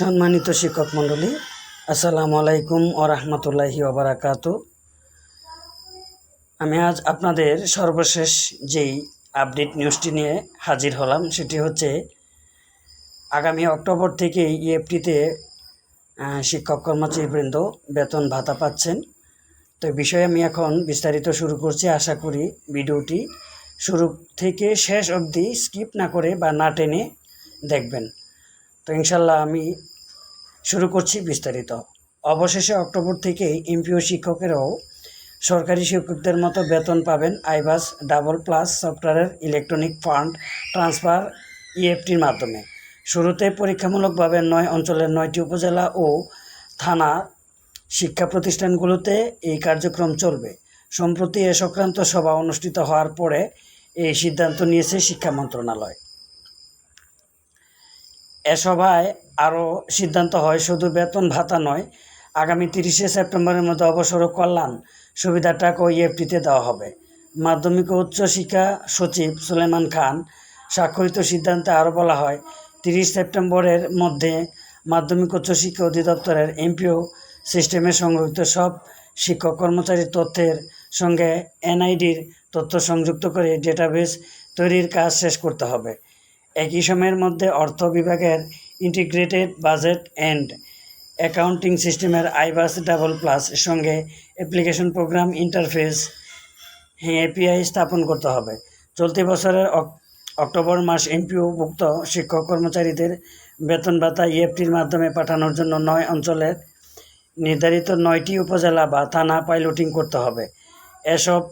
সম্মানিত শিক্ষক মণ্ডলী, আসসালামু আলাইকুম ও রহমতুল্লাহি ওবরাকাত আমি আজ আপনাদের সর্বশেষ যেই আপডেট নিউজটি নিয়ে হাজির হলাম, সেটি হচ্ছে আগামী অক্টোবর থেকে ইএফটিতে শিক্ষক কর্মচারীবৃন্দ বেতন ভাতা পাচ্ছেন। তো বিষয়ে আমি এখন বিস্তারিত শুরু করছি। আশা করি ভিডিওটি শুরু থেকে শেষ অবধি স্কিপ না করে বা না টেনে দেখবেন। তো ইনশাল্লাহ আমি শুরু করছি বিস্তারিত। অবশেষে অক্টোবর থেকে এমপিও শিক্ষকেরাও সরকারি শিক্ষকদের মতো বেতন পাবেন আইবাস ডাবল প্লাস সফটওয়্যারের ইলেকট্রনিক ফান্ড ট্রান্সফার ইএফটির মাধ্যমে। শুরুতে পরীক্ষামূলকভাবে নয় অঞ্চলের নয়টি উপজেলা ও থানা শিক্ষা প্রতিষ্ঠানগুলোতে এই কার্যক্রম চলবে। সম্প্রতি এ সংক্রান্ত সভা অনুষ্ঠিত হওয়ার পরে এই সিদ্ধান্ত নিয়েছে শিক্ষা মন্ত্রণালয়। এ সভায় আরও সিদ্ধান্ত হয়, শুধু বেতন ভাতা নয়, আগামী তিরিশে সেপ্টেম্বরের মধ্যে অবসর কল্যাণ সুবিধার টাকা ইএফটিতে দেওয়া হবে। মাধ্যমিক ও উচ্চশিক্ষা সচিব সুলেমান খান স্বাক্ষরিত সিদ্ধান্তে আরও বলা হয়, তিরিশ সেপ্টেম্বরের মধ্যে মাধ্যমিক উচ্চশিক্ষা অধিদপ্তরের এমপিও সিস্টেমে সংরক্ষিত সব শিক্ষক কর্মচারীর তথ্যের সঙ্গে এনআইডির তথ্য সংযুক্ত করে ডেটাবেস তৈরির কাজ শেষ করতে হবে। একই সময়ের মধ্যে অর্থ বিভাগের ইন্টিগ্রেটেড বাজেট অ্যান্ড অ্যাকাউন্টিং সিস্টেমের আইবাস ডাবল প্লাস সঙ্গে অ্যাপ্লিকেশন প্রোগ্রাম ইন্টারফেস এপিআই স্থাপন করতে হবে। চলতি বছরের অক- অক্টোবর মাস এমপিওভুক্ত শিক্ষক কর্মচারীদের বেতন ভাতা ইএফটির মাধ্যমে পাঠানোর জন্য নয় অঞ্চলের নির্ধারিত নয়টি উপজেলা বা থানা পাইলটিং করতে হবে। এসব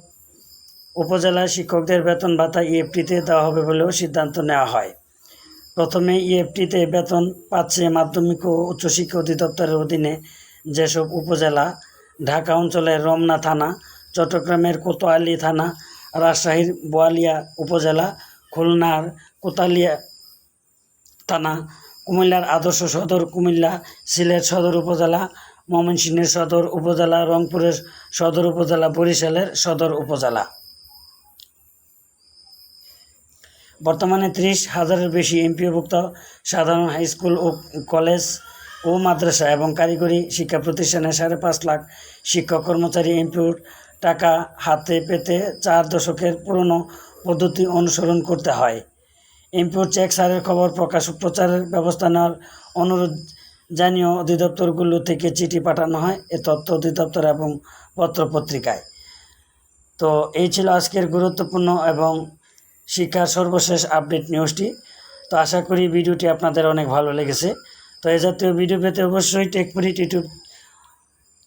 উপজেলায় শিক্ষকদের বেতন ভাতা ইএফটিতে দেওয়া হবে বলেও সিদ্ধান্ত নেওয়া হয়। প্রথমে ইএফটিতে বেতন পাচ্ছে মাধ্যমিক ও উচ্চশিক্ষা অধিদপ্তরের অধীনে যেসব উপজেলা, ঢাকা অঞ্চলের রমনা থানা, চট্টগ্রামের কোতোয়ালি থানা, রাজশাহীর বোয়ালিয়া উপজেলা, খুলনার কোতালিয়া থানা, কুমিল্লার আদর্শ সদর, কুমিল্লা সিলেট সদর উপজেলা, ময়মনসিংহের সদর উপজেলা, রংপুরের সদর উপজেলা, বরিশালের সদর উপজেলা। বর্তমানে ত্রিশ হাজারের বেশি এমপিওভুক্ত সাধারণ হাই স্কুল ও কলেজ ও মাদ্রাসা এবং কারিগরি শিক্ষা প্রতিষ্ঠানে সাড়ে পাঁচ লাখ শিক্ষক কর্মচারী এমপিওর টাকা হাতে পেতে চার দশকের পুরনো পদ্ধতি অনুসরণ করতে হয়। এমপিওর চেক সারের খবর প্রকাশ প্রচারের ব্যবস্থা নেওয়ার অনুরোধ জানিয়ে অধিদপ্তরগুলো থেকে চিঠি পাঠানো হয় এ তথ্য অধিদপ্তর এবং পত্রপত্রিকায়। তো এই ছিল আজকের গুরুত্বপূর্ণ এবং শিক্ষার সর্বশেষ আপডেট নিউজটি। তো আশা করি ভিডিওটি আপনাদের অনেক ভালো লেগেছে। তো এ জাতীয় ভিডিও পেতে অবশ্যই টেকমিনিট ইউটিউব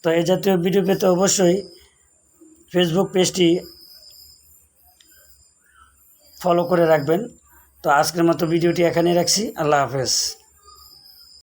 তো এ জাতীয় ভিডিও পেতে অবশ্যই ফেসবুক পেজটি ফলো করে রাখবেন। তো আজকের মতো ভিডিওটি এখানেই রাখছি। আল্লাহ হাফেজ।